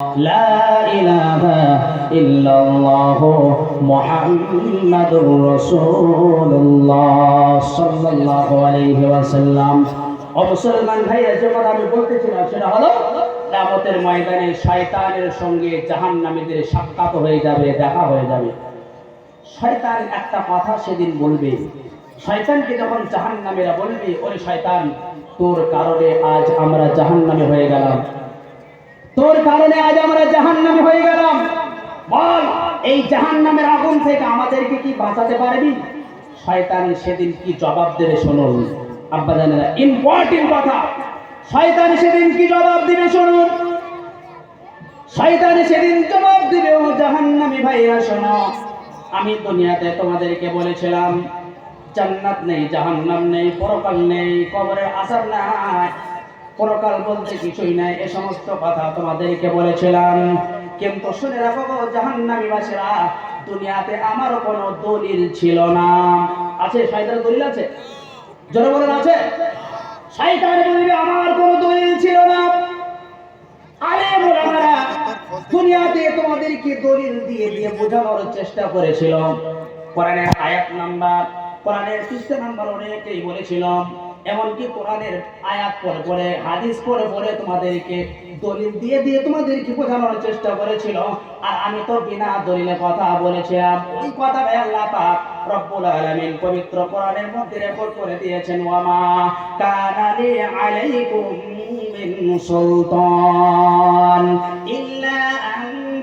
لا إله إلا الله محمد رسول الله صلى الله عليه وسلم অমুসলমান ভাইয়া যে কথা আমি বলতেছিলাম সেটা হলো রামতের ময়দানে শয়তানের সঙ্গে জাহান্নামীদের সাক্ষাৎ হয়ে যাবে দেখা হয়ে যাবে শয়তান একটা কথা সেদিন বলবে শয়তানকে যখন জাহান্নামীরা বলবে ওরে শয়তান তোর কারণে আজ আমরা জাহান্নামে হয়ে গেলাম তোর কারণে আজ আমরা জাহান্নামে হয়ে গেলাম। বল, এই জাহান্নামের আগুন থেকে আমাদেরকে কি বাঁচাতে পারবি? শয়তান সেদিন কি জবাব দেবে শুনুন। আব্বা জানেরা ইম্পর্টেন্ট কথা। শয়তান সেদিন কি জবাব দিবে শুনুন। শয়তান সেদিন জবাব দিবে, ও জাহান্নামী ভাইরা, শোনো। আমি দুনিয়াতে তোমাদেরকে বলেছিলাম, জান্নাত নেই, জাহান্নাম নেই, পরকাল নেই, কবরের আসার নাই। পরকাল বলতে কিছুই নাই, এ সমস্ত কথা তোমাদেরকে বলেছিলাম। কিন্তু শুনে রাখো জাহান্নামী বাসীরা, দুনিয়াতে আমার কোনো দলিল ছিল না। আছে শয়তানের দলিল আছে? জোরে বলেন, আছে? শয়তান বলবে আমার কোনো দলিল ছিল না। আরে মোলামারা, দুনিয়াতে তোমাদেরকে দলিল দিয়ে দিয়ে বোঝানোর চেষ্টা করেছিল কোরআনের আয়াত নাম্বার, কোরআনের পৃষ্ঠা নাম্বার অনেকেই বলেছিল এমনকি কোরআনের আয়াত পড়ে পড়ে, হাদিস পড়ে পড়ে তোমাদেরকে দলিল দিয়ে দিয়ে তোমাদেরকে বোঝানোর চেষ্টা করেছিল। আর আমি তো বিনা দলিলে কথা বলেছিলাম। ওই কথা আল্লাহ পাক রব্বুল আলামিন পবিত্র কোরআনের মধ্যে রেকর্ড করে দিয়েছেন ওয়ামা কানা লি আলাইকুম মিন সুলতান ইল্লা আন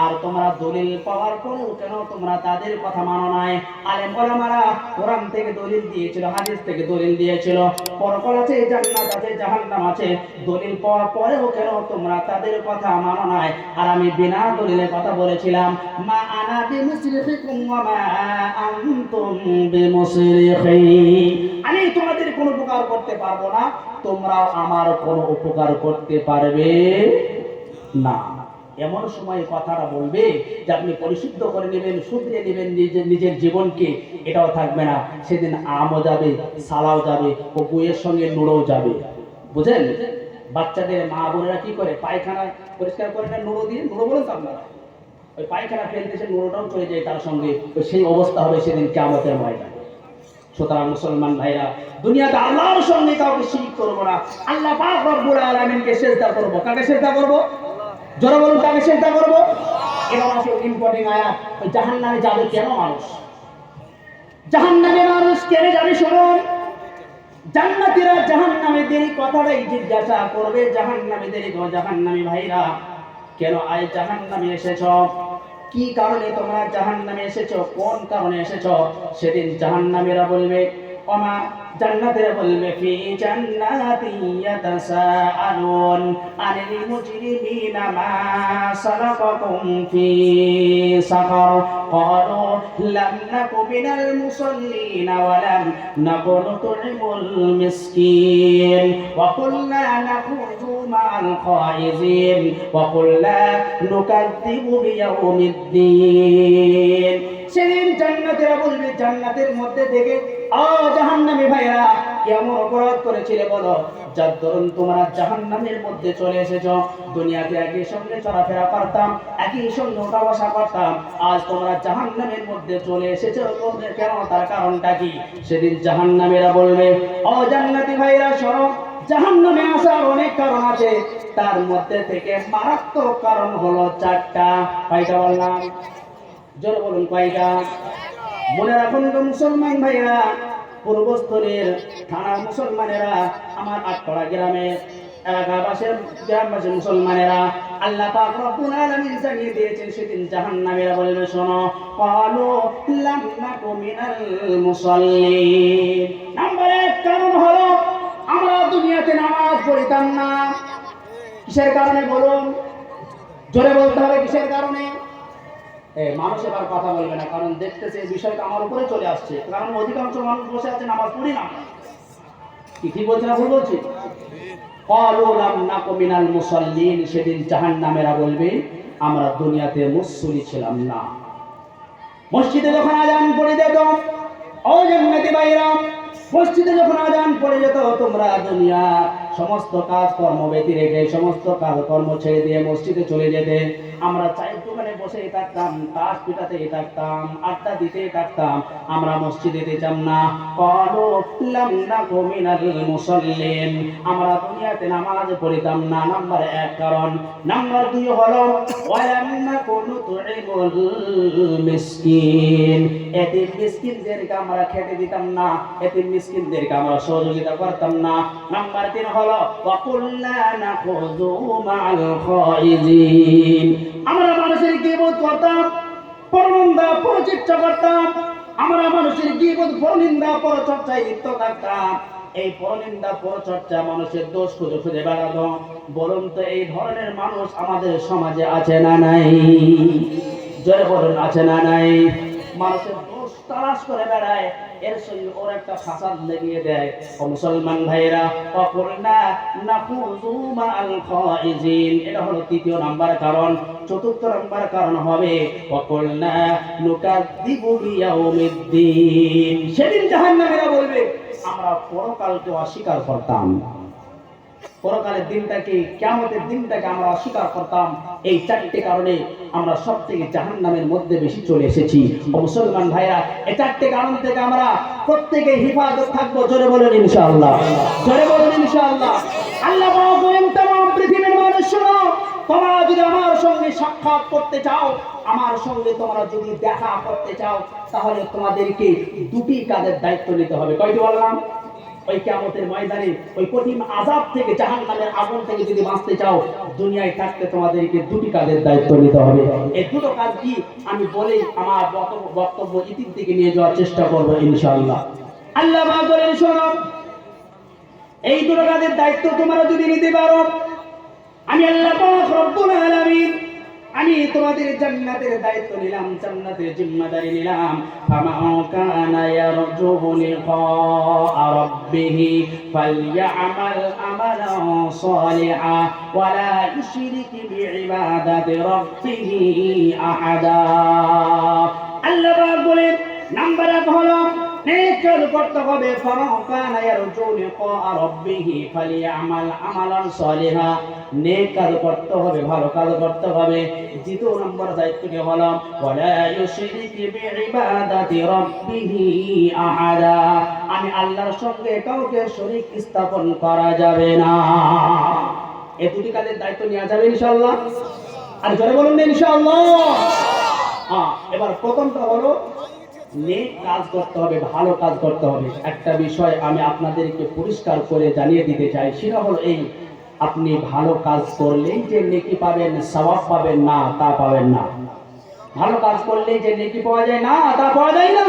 আর তোমরা দলিল পাওয়ার পরেও কেন তোমরা তাদের কথা মানো নাই? আলেম ওলামারা কোরআন থেকে দলিল দিয়েছিল, হাদিস থেকে দলিল দিয়েছিল। পরকাল আছে, জান্নাত আছে, জাহান্নাম আছে। দলিল পাওয়ার পরেও কেন তোমরা তাদের কথা মানো নাই? আর আমি বিনা দলিলের কথা বলেছিলাম, মা আনা বিমুসরিখিকুম ওয়া মা আনতুম আমি তোমাদের কোনো উপকার করতে পারব না, তোমরাও আমার কোনো উপকার করতে পারবে না। এমন সময় কথাটা বলবে যে আপনি পরিশুদ্ধ করে নেবেন, শুধরে নেবেন নিজের নিজের জীবনকে। এটাও থাকবে না। সেদিন আমও যাবে, সালাও যাবে ও বইয়ের সঙ্গে নুড়োও যাবে। বুঝেন বাচ্চাদের মা বোনেরা কি করে? পায়খানা পরিষ্কার করে না, নুড়ো দিয়ে? নুড়ো বলেন তো আপনারা। ওই পায়খানা ফেলতে সে নুড়োটাও চলে যায় তার সঙ্গে। তো সেই অবস্থা হবে সেদিন কেমতের ময়দানে। সুতরাং মুসলমান ভাইরা, দুনিয়াতে আল্লাহর সঙ্গে কাউকে শিরিক করব না। আল্লাহ পাক রব্বুল আলামিনকে সেজদা করব। কাকে সেজদা করব? বলুন কাকে সেজদা করব। এবার আসলে ইম্পর্টেন্ট আয়াত। ওই জাহান্নামে যাবে কেন মানুষ? জাহান্নামে মানুষ কেন যাবে শুনুন? জান্নাতীরা জাহান্নামীদের কথাটাই জিজ্ঞাসা করবে। জাহান্নামীদের গো জাহান্নামী ভাইরা। কেন আজ জাহান্নামে এসেছ? কি কারণে তোমরা জাহান্নামে এসেছ? কোন কারণে এসেছ? সেদিন জাহান্নামীরা বলবে ওমা জান্নাতেরা বলবে ফি জান্নাতি ইয়াতাসাআলুন আনিল মুজরিমিনা মা সালাকাকুম ফি সাকার قالوا لم نك من المصلين ولم نك نطعم المسكين وقلنا نخوض مع الخائزين وقلنا نكذب بيوم الدين সেদিন জান্নাতেরা বলবে জান্নাতের মধ্যে থেকে, আ জাহান্নামী ভাইরা কেমন অপরাধ করেছিলে বলো? যার দরুন তোমরা জাহান্নামের মধ্যে চলে এসেছ। দুনিয়াতে একই সঙ্গে চলাফেরা করতাম, একই সঙ্গে ওঠা বসা করতাম। আজ তোমরা জাহান্নামের মধ্যে চলে এসেছ তোমরা কেন? তার কারণটা কি? সেদিন জাহান্নামেরা বলবে ও জান্নাতি ভাইরা শোনো, জাহান্নামে আসার অনেক কারণ আছে। তার মধ্যে থেকে মারাত্মক কারণ হলো চারটা। কয়টা বললাম জোরে বলুন কয়টা? মনে রাখুন তো মুসলমান ভাইরা পূর্বস্থলের থানার মুসলমানেরা, আমার আটপাড়া গ্রামের এলাকাবাসীর গ্রামবাসী মুসলমানেরা, আল্লাহ পাক রব্বুল আলামিন জানিয়ে দিয়েছেন, সেদিন জাহান্নামীরা বলবে, শোনো ক্বালু লাম নাকু মিনাল মুসাল্লিন। নাম্বার এক কারণ হলো, আমরা দুনিয়াতে নামাজ পড়িতাম না। কিসের কারণে বলুন? জোরে বলতে হবে কিসের কারণে? মানুষ এবার কথা বলবে না, কারণ দেখতেছে এই বিষয়টা আমার উপরে চলে আসছে। কারণ অধিকাংশ মানুষ বসে আছে নামাজ পড়ি না। কি ঠিক বলছি না বলছি? মুসাল্লিন, সেদিন জাহান্নামেরা বলবে, আমরা দুনিয়াতে মুসল্লি ছিলাম না। মসজিদে যখন আজান পড়ে যেত ও ভাইরা, মসজিদে যখন আজান পড়ে যেত, তোমরা দুনিয়া সমস্ত কাজ কর্ম ব্যতি রেখে, সমস্ত কাজ কর্ম ছেড়ে দিয়ে মসজিদে চলে যেতে, আমরা দোকানে বসেই থাকতাম, তাস পিটাতেই থাকতাম, আড্ডা দিতেই থাকতাম, আমরা মসজিদে যেতাম না। কলো লাম নাকু মিনাল মুসাল্লিন। আমরা দুনিয়াতে নামাজ পড়িতাম না নাম্বার এক কারণ। নাম্বার দুই হলো, ওয়ালাম নাকু নুতইমুল মিসকিন। এতিম মিসকিনদেরকে আমরা খেতে দিতাম না, এতিম মিসকিনদেরকে আমরা সহযোগিতা করতাম না। নাম্বার তিন হলো, ওয়াকুল্লা নাখুযু মা'আল খাইজিন। আমরা মানুষের গীবত করতাম, পরনিন্দা পরচর্চা করতাম। আমরা মানুষের গীবত, পরনিন্দা, পরচর্চায় লিপ্ত থাকতাম। এই পরনিন্দা, পরচর্চা মানুষের দোষ খুঁজে খুঁজে বেড়াতো। বলুন তো এই ধরনের মানুষ আমাদের সমাজে আছে না নাই? জয় বলুন, আছে না নাই? মানুষের দোষ তালাশ করে বেড়ায়। এর শরীর ওর একটা ফাসাদ দেয়। ও মুসলমান মাআল খাইজিন। এটা হলো তৃতীয় নাম্বার কারণ। চতুর্থ নাম্বার কারণ হবে অপরনা নুকাদ্দিবু বিয়াউমিদ্দিন। সেদিন জাহান্নামীরা বলবে, আমরা পরকালকে অস্বীকার করতাম। পরকালের দিনটাকে কেমতের দিনটাকে আমরা অস্বীকার করতাম। এই চারটি কারণে আমরা সব থেকে জাহান নামের মধ্যে বেশি চলে এসেছি। মুসলমান ভাইরা এই চারটি কারণ থেকে আমরা প্রত্যেকে হিফাজত থাকব। জোরে বলেন, ইনশাআল্লাহ। জোরে বলেন, ইনশাআল্লাহ। আল্লাহ করেন তাম পৃথিবীর মানুষ শুনো, তোমরা যদি আমার সঙ্গে সাক্ষাৎ করতে চাও, আমার সঙ্গে তোমরা যদি দেখা করতে চাও, তাহলে তোমাদেরকে দুটি কাজের দায়িত্ব নিতে হবে। কয়টি বললাম? ওই কিয়ামতের ময়দানে ওই কঠিন আযাব থেকে, জাহান্নামের আগুন থেকে যদি বাঁচতে চাও, দুনিয়ায় থাকতে তোমাদেরকে দুটি কাজের দায়িত্ব নিতে হবে। এই দুটো কাজ কি? আমি বলেই আমার বক্তব্য ইতির দিকে নিয়ে যাওয়ার চেষ্টা করব ইনশাআল্লাহ। আল্লাহ বলেন শোনো। এই দুটো কাজের দায়িত্ব তোমরা যদি নিতে পারো, আমি আল্লাহ রব্বুল আলামিন আমি তোমাদের জান্নাতের দায়িত্ব নিলাম, জান্নাতের জিম্মাদারি নিলাম। ফামা কানা ইয়ারজু লিকা রাব্বিহ ফালইআমাল আমালান সালিহা ওয়া লা ইউশরিক বিইবাদাতি রাব্বিহ আহাদা। আল্লাহ বলেন, নাম্বার এক হলো নেক কাজ করতে হবে, ভালো কাজ করতে হবে। দ্বিতীয় নম্বর আমি আল্লাহর সঙ্গে কাউকে শরীক স্থাপন করা যাবে না। এই দুটি কাজের দায়িত্ব নেওয়া যাবে ইনশাআল্লাহ। আর জোরে বলুন ইনশাআল্লাহ। হ্যাঁ এবার প্রথমটা হলো নেক কাজ করতে হবে, ভালো কাজ করতে হবে। একটা বিষয় আমি আপনাদেরকে পরিষ্কার করে জানিয়ে দিতে চাই, সেটা হলো এই, আপনি ভালো কাজ করলেই যে নেকি পাবেন, সওয়াব পাবেন না, তা পাবেন না। ভালো কাজ করলেই যে নেকি পাওয়া যায় না, তা পাওয়া যায় না।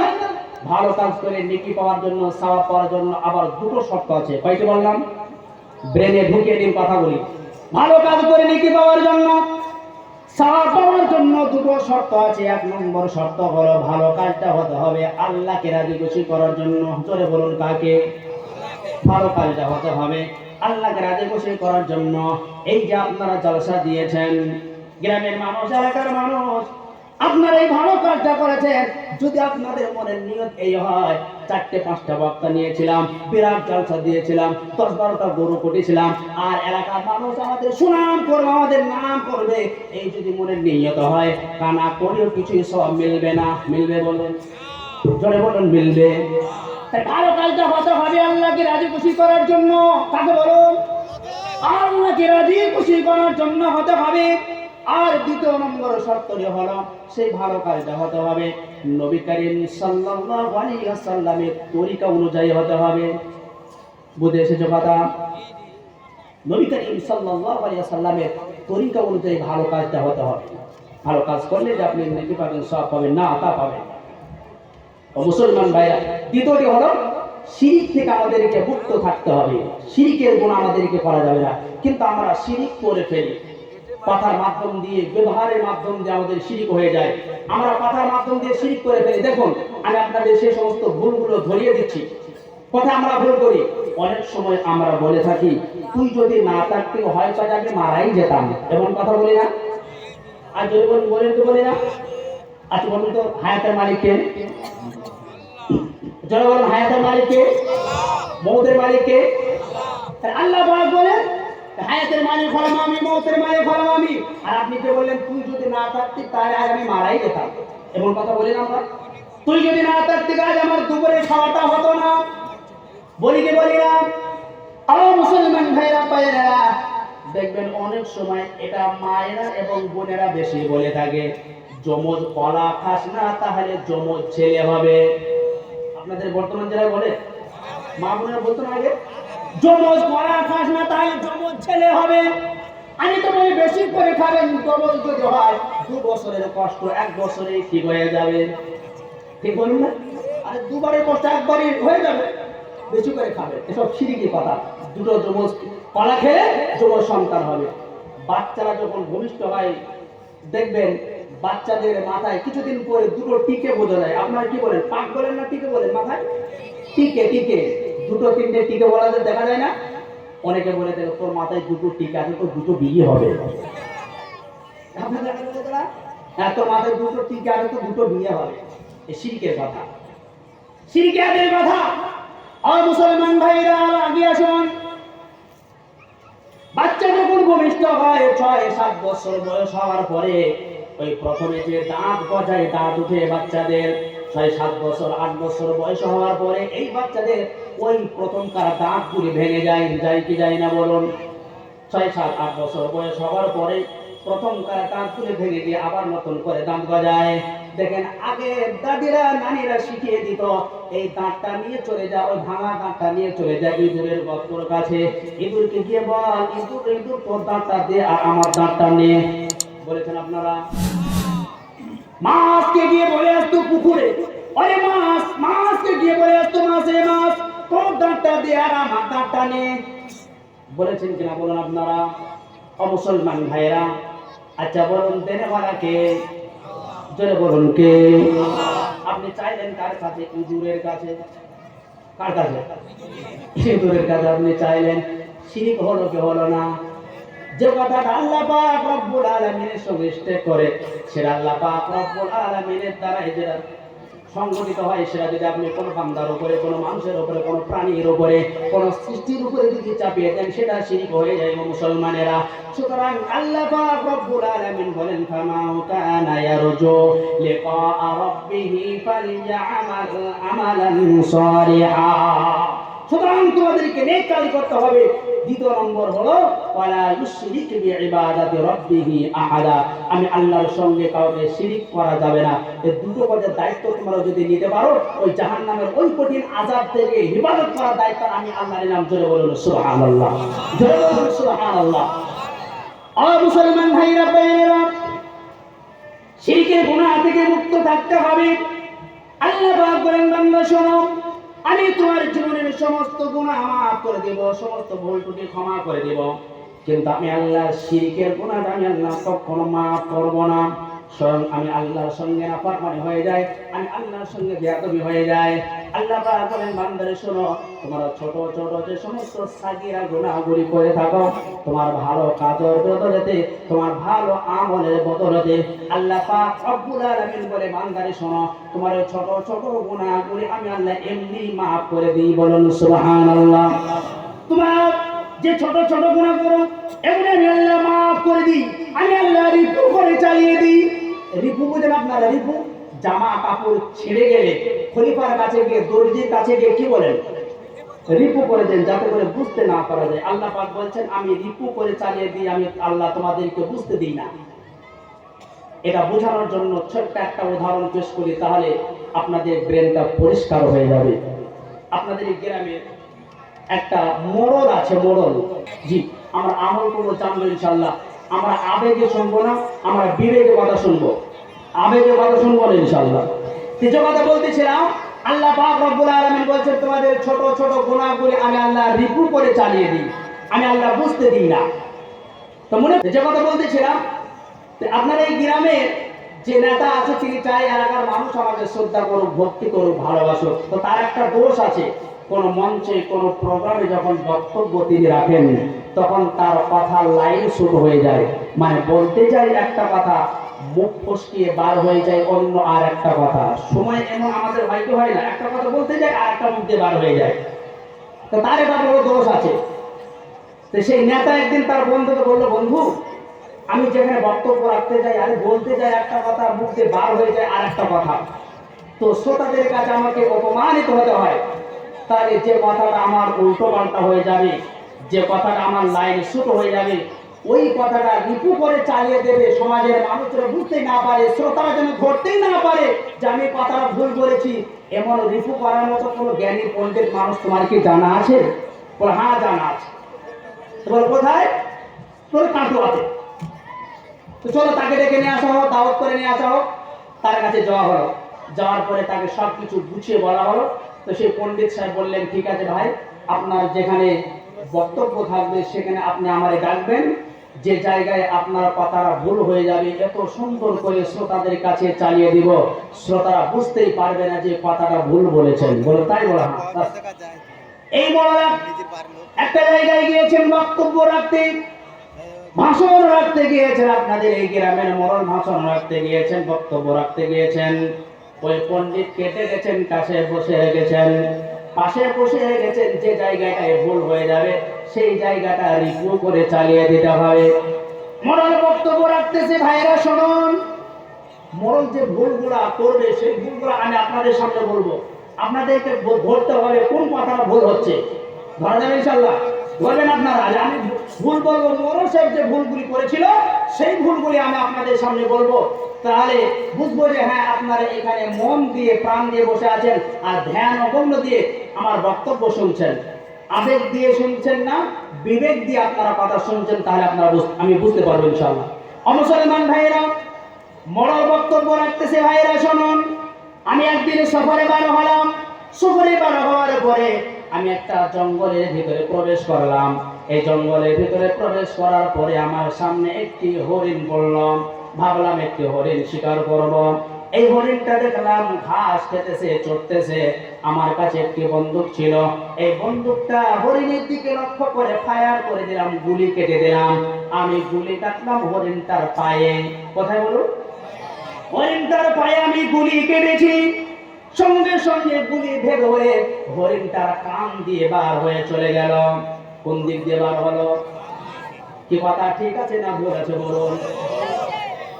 ভালো কাজ করে নেকি পাওয়ার জন্য, সওয়াব পাওয়ার জন্য আবার দুটো শর্ত আছে। কয়টি বললাম? ব্রেনে ঢুকিয়ে দিন কথা বলি। ভালো কাজ করে নেকি পাওয়ার জন্য সওয়াব জন্য দুটো শর্ত আছে। এক নম্বর শর্ত হলো, ভালো কাজটা হতে হবে আল্লাহকে রাজি খুশি করার জন্য। জোরে বলুন কাকে? ভালো কাজটা হতে হবে আল্লাহকে রাজি খুশি করার জন্য। এই যে আপনারা জলসা দিয়েছেন, গ্রামের মানুষ, এলাকার মানুষ আপনারা এই ভালো কাজটা করেছেন। যদি আপনাদের মনের নিয়ত এই হয়, চারটে, পাঁচটা বক্তা নিয়েছিলাম, বিরাট জলসা দিয়েছিলাম দশ বারোটা গরু কটেছিলাম আর এলাকার মানুষ আমাদের সুনাম করবে, আমাদের নাম করবে, এই যদি মনের নিয়ত হয়, কানা করেও কিছুই সব মিলবে না। মিলবে বলুন। জোরে বলুন, মিলবে। ভালো কাজটা হতে হবে আল্লাহকে রাজি খুশি করার জন্য। কাকে বলুন? আল্লাহকে রাজি খুশি করার জন্য হতে হবে। আর দ্বিতীয় নম্বর শর্তটি হলো, সেই ভালো কাজটা হতে হবে। নবী করিম সাল্লাল্লাহু আলাইহি ওয়াসাল্লামের তরিকা অনুযায়ী হতে হবে। বুঝে এসেছ কথা? নবী করিম সাল্লাল্লাহু আলাইহি ওয়াসাল্লামের তরিকা অনুযায়ী ভালো কাজটা হতে হবে। ভালো কাজ করলে যে আপনি নেকি পাবেন সব পাবেন, না তা পাবেন। ও মুসলমান ভাইরা, দ্বিতীয়টি হলো, শিরিক থেকে আমাদেরকে মুক্ত থাকতে হবে। শিরিকের গুণ আমাদেরকে করা যাবে না। কিন্তু আমরা শিরিক করে ফেলি। কথার মাধ্যম দিয়ে, ব্যবহারের মাধ্যম দিয়ে আমাদের শিরিক হয়ে যায়। আমরা কথার মাধ্যম দিয়ে শিরিক করে ফেলি। দেখুন, আমি আপনাদের সেই সমস্ত ভুলগুলো ধরিয়ে দিচ্ছি। কথা আমরা ভুল করি। অনেক সময় আমরা বলে থাকি, তুই যদি না থাকতে হয়তো আগে মারাই যেতাম। এমন কথা বলি না? আর যদি বলুন, বলেন তো, বলি না? আচ্ছা বলুন তো, হায়াতের মালিককে যারা বলুন হায়াতের মালিককে মৌতের মালিককে তাহলে আল্লাহ পাক বলেন হায়াতের মালিক হলাম আমি, মৌতের মালিক হলাম আমি। আর আপনি যে বললেন, তুই যদি না থাকতি, তাহলে আজ আমি মারাই যেতাম। এমন কথা বলি না আমরা। তুই যদি না থাকতি আজ আমার দুপুরে খাওয়াটা হতো না। বলি কি বলি না আমার মুসলমান ভাইরা, পায়েরা, দেখবেন অনেক সময় এটা মায়েরা এবং বোনেরা বেশি বলে থাকে, যমজ কলা খাস না, তাহলে যমজ ছেলে হবে। আপনাদের বর্তমান জেলায় বলে, মা বোনেরা বলতো না আগে? যমজ কলা খাস না, তাহলে যমজ ছেলে হবে। আমি তো বলি বেশি করে খাবেন, যমজ যদি হয়, দু বছরের কষ্ট এক বছরে ঠিক হয়ে যাবে। ঠিক বলুন না? আরে দুবারের কষ্ট একবারই হয়ে যাবে, বেশি করে খাবে এসব সিরিকি কথা। দুটো যমজ কলা খেলে যমজ সন্তান হবে। বাচ্চারা যখন ভূমিষ্ঠ হয়, দেখবেন বাচ্চাদের মাথায় কিছুদিন পরে দুটো টিকে বোঝা যায়। আপনারা কি বলেন? পাক বলেন না টিকে বলেন মাথায়? টিকে টিকে। দুটো তিনটে টিকে বলা যায়, দেখা যায় না? অনেকে বলে, দেখো, তোর মাথায় দুটো টিকে আছে তো দুটো বিয়ে হবে? হ্যাঁ তোর মাথায় দুটো টিকে আছে তো দুটো বিয়ে হবে। সিরিকের কথা। সিরিকাদের কথা। আর মুসলমান ভাইরা আগে আসুন বাচ্চা যখন ভূমিষ্ঠ হয়, ছয়, সাত বছর বয়স হওয়ার পরে ওই প্রথমে যে দাঁত গজায়, দাঁত উঠে বাচ্চাদের ছয় সাত বছর, আট বছর বয়স হওয়ার পরে এই বাচ্চাদের ওই প্রথমকার দাঁত গুলি ভেঙে যায় যায় কি যায় না বলুন? ছয়, সাত, আট বছর বয়স হওয়ার পরে প্রথম দাঁত তুলে ভেঙে গিয়ে আবার নতুন করে দাঁত গজায়। দেখেন, আগে দাদিরা, নানিরা শিখিয়ে দিত, এই দাঁতটা নিয়ে চলে যা ওই ভাঙা দাঁতটা নিয়ে চলে যায় ইঁদুরের গর্তর কাছে। ইঁদুরকে গিয়ে বল, ইঁদুর ইঁদুর তোর দাঁতটা দে আর আমার দাঁতটা নে। বলেছেন আপনারা? মাছকে গিয়ে বলে আসতো পুকুরে। আরে মাছ, মাছকে গিয়ে বলে আসতো মাছে মাছ। তোর দাঁতটা দে আর আমার দাঁতটা নে বলেছেন কিনা বলুন আপনারা? অমুসলমান ভাইরা আচ্ছা বলুন দেনে কে? জোরে বলুন কে? আপনি চাইলেন কার কাছে? ইঁদুরের কাছে। কার কাছে? ইঁদুরের কাছে আপনি চাইলেন। শিরিক হলো কি হলো না? যে কথাটা আল্লাহ পাক রব্বুল আলামিনের সঙ্গে স্টেক করে, সেটা আল্লাহ পাক রব্বুল আলামিনের দ্বারাই যেটা সংগঠিত হয়, সেটা যদি আপনি কোনো বান্দার উপরে, কোনো মানুষের উপরে, কোনো প্রাণীর উপরে, কোনো সৃষ্টির উপরে যদি চাপিয়ে দেন, সেটা শিরিক হয়ে যায় মুসলমানেরা। সুতরাং আল্লাহ পাক রব্বুল আলামিন বলেন ফামাউ কানা ইয়ারজু লিকা রাব্বিহি ফালইয়ামাল আমালান সালিহা। সুতরাং তোমাদেরকে নেক কাজ করতে হবে দ্বিতীয় নম্বর হলো, ওয়ালা ইউশরিক বিইবাদাতি রাব্বিহি আহাদা। আমি আল্লাহর সঙ্গে কাউকে শিরিক করা যাবে না। এই দুটো পদের দায়িত্ব তোমরা যদি নিতে পারো, ওই জাহান্নামের ওই কঠিন আযাব থেকে হিফাজত করার দায়িত্ব আমি আল্লাহর নাম জোরে বলুন, সুবহানাল্লাহ। জোরে বলুন, সুবহানাল্লাহ। আর মুসলমান ভাইরা ভাইয়েরা শিরকের গুনাহ থেকে মুক্ত থাকতে হবে। আল্লাহ পাক বলেন, বান্দা, শোনো আমি তোমার জীবনের সমস্ত গুণা মাফ করে দেব, সমস্ত ভুল ত্রুটি ক্ষমা করে দেব। কিন্তু আমি আল্লাহ শিরিকের গুণাটা আমি আল্লাহ কখনো মাফ করব না। স্বয়ং আমি আল্লাহর সঙ্গে না পারমানি হয়ে যায় আমি আল্লাহর সঙ্গে বেয়াদবি হয়ে যায় আল্লাহ পাক বলেন, বান্দারে শোনো, তোমরা ছোট ছোট যে সমস্ত সাগিরা গুনাহগুলি করে থাকো, তোমার ভালো কাজের বদলেতে, তোমার ভালো আমলের বদলেতে আল্লাহ পাক রব্বুল বলে, বান্দারে শোনো, তোমার ছোট ছোট গুনাহগুলি আমি আল্লাহ এমনি মাফ করে দিই, বলুন সুবহানাল্লাহ। তোমার যে ছোট ছোট গুনাহ করো এমনি আমি আল্লাহ মাফ করে দিই, আমি আল্লাহ রিপু করে চালিয়ে দিই। রিপু বুঝেন আপনারা, রিপু? জামা কাপড় ছিঁড়ে গেলে খলিফার কাছে গিয়ে, দর্জির কাছে গিয়ে কি বলেন? রিপু করে দেন যাতে করে বুঝতে না পারা যায়। আল্লাহ পাক বলছেন, আমি রিপু করে চালিয়ে দিই, আমি আল্লাহ তোমাদেরকে বুঝতে দিই না। এটা বোঝানোর জন্য ছোট্ট একটা উদাহরণ পেশ করি, তাহলে আপনাদের ব্রেনটা পরিষ্কার হয়ে যাবে। আপনাদের এই গ্রামে একটা মোড়ল আছে, মোড়ল। জি, আমরা আমল করব, জানব ইনশাল্লাহ আমরা আবেগে শুনব না, আমরা বিবেকে কথা শুনব। আবেগে কথা শুনব না ইনশাল্লাহ কিছু কথা বলতেছিলাম, আল্লাহ পাক রব্বুল আলামিন বলছেন, তোমাদের ছোট ছোট গুনাহগুলি আমি আল্লাহ রিপু করে চালিয়ে দিই। আমি আল্লাহ বুঝতে দিই না। তো মনে যে কথা বলতেছিলাম আপনার এই গ্রামের যে নেতা আছে, তিনি চাই এলাকার মানুষ আমাকে শ্রদ্ধা করুক, ভক্তি করুক, ভালোবাসুক। তো তার একটা দোষ আছে, কোনো মঞ্চে, কোনো প্রোগ্রামে যখন বক্তব্য তিনি রাখেন, তখন তার কথা লাইন শুরু হয়ে যায়। মানে বলতে যাই একটা কথা মুখ ফসকিয়ে বার হয়ে যায় অন্য আর একটা কথা। সময় এমন আমাদের হয়তো হয় না, একটা কথা বলতে যায় আর একটা মুখ দিয়ে বার হয়ে যায়। তো তার এটা বড় দোষ আছে। তো সেই নেতা একদিন তার বন্ধুকে বলল, বন্ধু, আমি যেখানে বক্তব্য রাখতে যাই, আমি বলতে যাই একটা কথা, মুখ দিয়ে বার হয়ে যায় আর একটা কথা। তো শ্রোতাদের কাছে আমাকে অপমানিত হতে হয়। তাহলে যে কথাটা আমার উল্টো পাল্টা হয়ে যাবে, যে কথাটা আমার লাইন শুট হয়ে যাবে ওই কথাটা রিপু করে চালিয়ে দেবে সমাজের মানুষরা বুঝতেই না পারে, শ্রোতারা যেন ধরতেই না পারে যে আমি কথাটা ভুল বলেছি। এমন রিপু করার মতো কোনো জ্ঞানী পণ্ডিত মানুষ তোমার কি জানা আছে? বলে হ্যাঁ জানা আছে। তো কোথায়? তোর কাটুয়াতে। তো চলো, তাকে ডেকে নিয়ে আসা হোক, দাওয়াত করে নিয়ে আসা হোক। তার কাছে যাওয়া হলো। যাওয়ার পরে তাকে সব কিছু গুছিয়ে বলা হলো। তো সেই পণ্ডিত সাহেব বললেন, ঠিক আছে ভাই, আপনার যেখানে বক্তব্য থাকবে, সেখানে আপনি আমারে ডাকবেন। যে জায়গায় আপনার কথাটা ভুল হয়ে যাবে, এত সুন্দর করে শ্রোতাদের কাছে চালিয়ে দিব, শ্রোতারা বুঝতেই পারবে না যে কথাটা ভুল বলেছেন। বলে, তাই বলা এই বলা একটা জায়গায় গিয়েছেন, বক্তব্য রাখতে, ভাষণ রাখতে গিয়েছেন আপনাদের এই গ্রামের মরণ ভাষণ রাখতে গিয়েছেন, বক্তব্য রাখতে গিয়েছেন। ওই পণ্ডিত কেটে গেছেন কাছে বসে গেছেন পাশে বসে গেছেন যে জায়গাটায় ভুল হয়ে যাবে সেই জায়গাটা রিভিউ করে চালিয়ে দিতে হবে। মরণ বক্তব্য রাখতেছে ভাইরা শুনুন। মরণ যে ভুলগুলা করবে, সেই ভুলগুলা আমি আপনাদের সামনে বলব। আপনাদেরকে ধরতে হবে কোন কথাটা ভুল হচ্ছে। ধরা যাবে ইনশাল্লাহ ধরবেন আপনারা আর আমি ভুল বলব, মরণ সাহেব যে ভুলগুলি করেছিল, সেই ভুলগুলি আমি আপনাদের সামনে বলব। তাহলে বুঝব যে হ্যাঁ আপনারা এখানে মন দিয়ে, প্রাণ দিয়ে বসে আছেন আর ধ্যান অগম্য দিয়ে আমার বক্তব্য শুনছেন। আবেগ দিয়ে শুনছেন না, বিবেক দিয়ে আপনারা কথা শুনছেন, তাহলে আপনারা আমি বুঝতে পারব ইনশাল্লাহ অমুসলমান ভাইয়েরা মরল বক্তব্য রাখতেছে ভাইরা শুনুন। আমি একদিন সফরে বার হলাম। সফরে বার হওয়ার পরে আমি একটা জঙ্গলের ভিতরে প্রবেশ করলাম। এই জঙ্গলের ভিতরে প্রবেশ করার পরে আমার সামনে একটি হরিণ পড়লাম ভাবলাম একটি হরিণ শিকার করব। এই হরিণটা দেখলাম, ঘাস খেতেছে, চড়তেছে। আমার কাছে একটি বন্দুক ছিল। এই বন্দুকটা হরিণের দিকে লক্ষ্য করে ফায়ার করে দিলাম, গুলি কেটে দিলাম। আমি গুলি কাটলাম হরিণটার পায়ে। কোথায় বলুন? হরিণটার পায়ে আমি গুলি কেটেছি। সঙ্গে সঙ্গে গুলি ভেদ হয়ে হরিণটার কান দিয়ে বার হয়ে চলে গেল। কোন দিক দিয়ে বার হলো? কি কথা ঠিক আছে না ভুল আছে বলুন?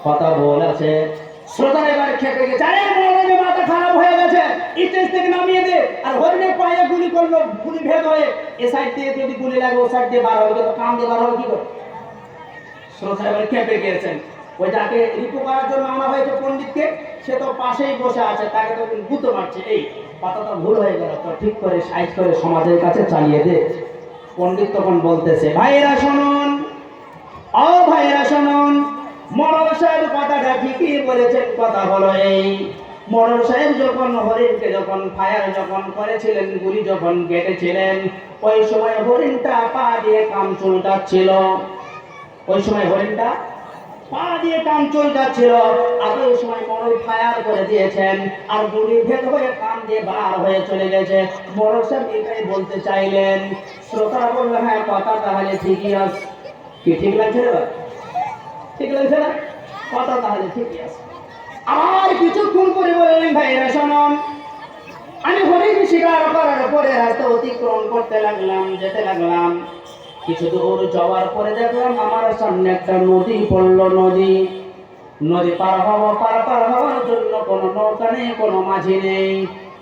কথা ভুল আছে। শ্রোতা এবার খেপে গেছে। আরে মৌলভী মাথা খারাপ হয়ে গেছে। স্টেজ থেকে নামিয়ে দে। আর হরিণের পায়ে গুলি করল, গুলি ভেদ হয়ে। এ সাইড দিয়ে যদি গুলি লাগে, ও সাইড দিয়ে বার হবে। তো কান দিয়ে বার হবে কি করে? শ্রোতা এবার খেপে গিয়েছেন ওই যাকে রিপু করার জন্য আনা হয়েছে পণ্ডিতকে, সে তো পাশেই বসে আছে। তাকে তো গুঁতো মারছে। এই, কথাটা ভুল হয়ে গেল। তো ঠিক করে, সাইজ করে সমাজের কাছে চালিয়ে দে। পণ্ডিত তখন বলতেছে, ভাইয়েরা শুনুন। ও ভাইয়েরা শুনুন। মরল সাহেব কথাটা ঠিকই বলেছেন, কথা হলো এই। মরল সাহেব যখন হরিণকে যখন ফায়ার যখন করেছিলেন, গুলি যখন কেটেছিলেন, ওই সময় হরিণটা পা দিয়ে কাম চুলকাচ্ছিল ওই সময় হরিণটা পা দিয়ে চুলকাচ্ছিল আর ওই সময় মরল ফায়ার করে দিয়েছেন, আর গুলি ভেদ হয়ে কান দিয়ে বার হয়ে চলে গেছে। মরল সাহেব এটাই বলতে চাইলেন। শ্রোতারা বলল হ্যাঁ কথা তাহলে ঠিকই আছে। কি ঠিক লাগছে? ঠিক না? কথা তাহলে ঠিকই আছে। আর কিছুক্ষণ পরে বললেন ভাইরা শুনুন, আমি হরিণ শিকার করার পরে রাস্তা অতিক্রম করতে লাগলাম, যেতে লাগলাম। কিছু দূর যাওয়ার পরে দেখলাম আমার সামনে একটা নদী পড়ল, নদী। নদী পার হওয়া, পার পার হওয়ার জন্য কোনো নৌকা নেই, কোনো মাঝি নেই।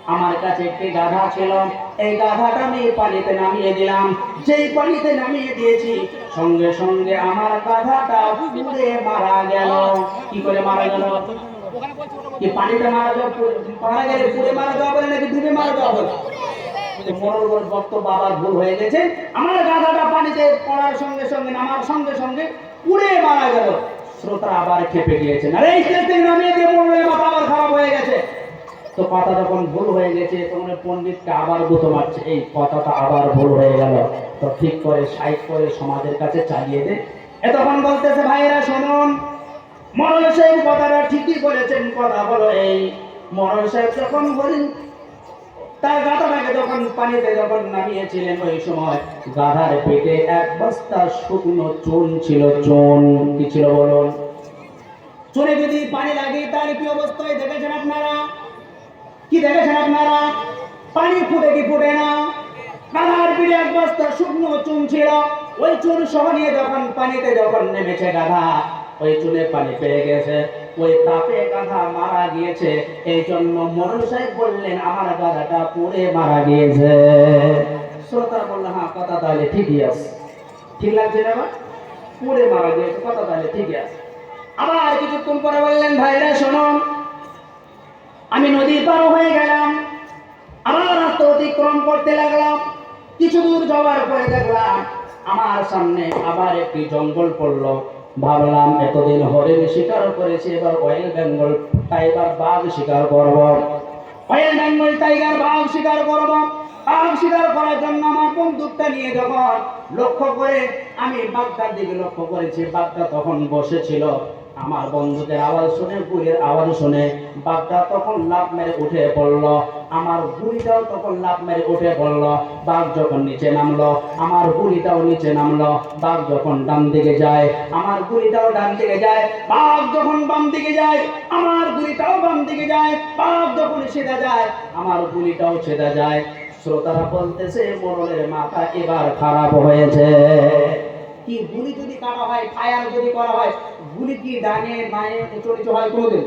আমার কাছে একটি গাধা ছিল। এই গাধাটা আমি পানিতে নামিয়ে দিলাম। যেই পানিতে নামিয়ে দিয়েছি, সঙ্গে সঙ্গে আমার গাধাটা পুড়ে মারা গেল। কি করে মারা গেল? কি পানিতে মারা যাওয়া মারা গেলে মারা যাওয়া নাকি ডুবে মারা যাওয়া আবার ভুল হয়ে গেছে। আমার গাধাটা পানিতে পড়ার সঙ্গে সঙ্গে, নামার সঙ্গে সঙ্গে পুড়ে মারা গেল। শ্রোতা আবার খেপে গিয়েছেন আরে এই নামিয়ে দিয়ে মাথা আবার খারাপ হয়ে গেছে। তো কথা যখন ভুল হয়ে গেছে, তখন পণ্ডিতকে আবার গুতো মারছে। এই কথাটা আবার ভুল হয়ে গেল। তো ঠিক করে, সাইড করে সমাজের কাছে চালিয়ে দে। এ তখন বলতেছে, ভাইয়েরা, শুনুন। মরল সাহেব কথাটা ঠিকই বলেছেন। কথা বলো এই মরল সাহেব যখন বলেন তার গাধাটাকে যখন পানিতে যখন নামিয়েছিলেন, ওই সময় গাধার পেটে এক বস্তা শুকনো চুন ছিল। চুন কি ছিল বলুন? চুনে যদি পানি লাগে তার কি অবস্থায় দেখেছেন আপনারা? কি দেখেছেন আপনারা? পানি ফুটে কি ফুটে না? গাধার পিঠে এক বস্তা শুকনো চুন ছিল। ওই চুন সহ নিয়ে যখন পানিতে যখন নেমেছে গাধা, ওই চুনে পানি পেয়ে গেছে। ওই তাপে গাধা মারা গিয়েছে। এই জন্য মরণ সাহেব বললেন, আমার গাধাটা পুড়ে মারা গিয়েছে। শ্রোতা বলল হ্যাঁ কথা তাহলে ঠিকই আছে। ঠিক লাগছে না? পুড়ে মারা গিয়েছে, কথা তাহলে ঠিকই আছে। আবার কিছুক্ষণ পরে বললেন, ভাইরা শুনুন আমি নদীর পার হয়ে গেলাম। আবার রাস্তা অতিক্রম করতে লাগলাম। কিছু দূর যাওয়ার পরে দেখলাম আমার সামনে আবার একটি জঙ্গল পড়ল। ভাবলাম, এতদিন হরিণ শিকার করেছি, এবার অয়েল বেঙ্গল টাইগার বাঘ শিকার করব। অয়েল বেঙ্গল টাইগার বাঘ শিকার করব। বাঘ শিকার করার জন্য আমার বন্দুকটা নিয়ে যখন লক্ষ্য করে আমি বাঘটার দিকে লক্ষ্য করেছি, বাঘটা তখন বসেছিল। আমার বন্ধুদের আওয়াজ শুনে গুলির আওয়াজ শুনে বাঘটা তখন লাভ মেরে উঠে পড়ল। আমার গুলিটাও তখন লাভ মেরে উঠে পড়ল। বাঘ যখন নিচে নামলো, আমার গুলিটাও নিচে নামলো। বাঘ যখন ডান দিকে যায়, আমার গুলিটাও ডান দিকে যায়। বাঘ যখন বাম দিকে যায়, আমার গুলিটাও বাম দিকে যায়। বাঘ যখন সেদা যায়, আমার গুলিটাও সেদা যায়। শ্রোতারা বলতেছে, মরণের মাথা এবার খারাপ হয়েছে। কি গুলি যদি কাটা হয়, ফায়ার যদি করা হয়, গুলি কি ডানে, বাঁয়ে, উঁচু হয় কোনোদিন?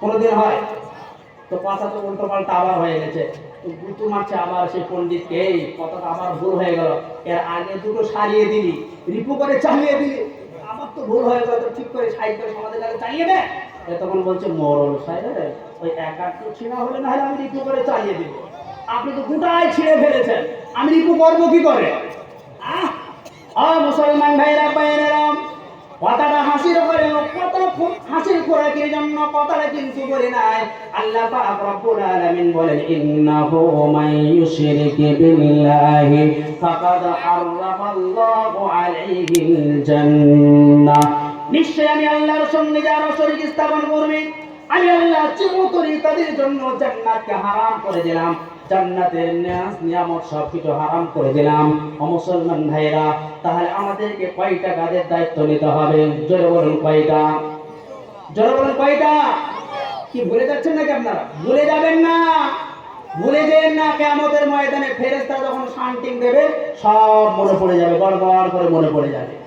কোনোদিন হয়? তো কথা তো উল্টো পাল্টা আবার হয়ে গেছে। গুতু মারছে আবার সেই পণ্ডিতকে এই কথাটা আবার ভুল হয়ে গেল। এর আগে দুটো সারিয়ে দিলি, রিপু করে চালিয়ে দিলি। আবার তো ভুল হয়ে গেল ঠিক করে করে সমাজের কাছে চালিয়ে দে। তখন বলছে, মরণ সাহেব ওই এক তো ছিঁড়া হলে না হলে আমি রিপু করে চালিয়ে দিব। আপনি তো গোটায় ছিঁড়ে ফেলেছেন। আমি রিপু করব কি করে? আহ! আ মুসলমান ভাইরা পায়েরা কথাটা হাসির করে কত হাসির খোরাকের জন্য কথাটা কিন্তু বলে নাই। আল্লাহ পাক রব্বুল আলামিন বলেন, ইন্নাহু মান ইউশরিক বিল্লাহি ফাকাদ হারামাল্লাহু আলাইহিল জান্নাহ। নিশ্চয় আমি আল্লাহর সঙ্গে যারা শরীক স্থাপন করবে, আমি আল্লাহ চিরতরে তাদের জন্য জান্নাতকে হারাম করে দিলাম। জান্নাতের নিয়াজ, নিয়ামত সব কিছু হারাম করে দিলাম। ভাইরা তাহলে আমাদেরকে কয়টা কাজের দায়িত্ব নিতে হবে? জোরে বলুন কয়টা? জোরে বলুন কয়টা? কি ভুলে যাচ্ছেন নাকি আপনারা? ভুলে যাবেন না। ভুলে যেন না কেমতের ময়দানে ফেরেস্তা যখন শান্তিং দেবে, সব মনে পড়ে যাবে, গড় গড় করে মনে পড়ে যাবে।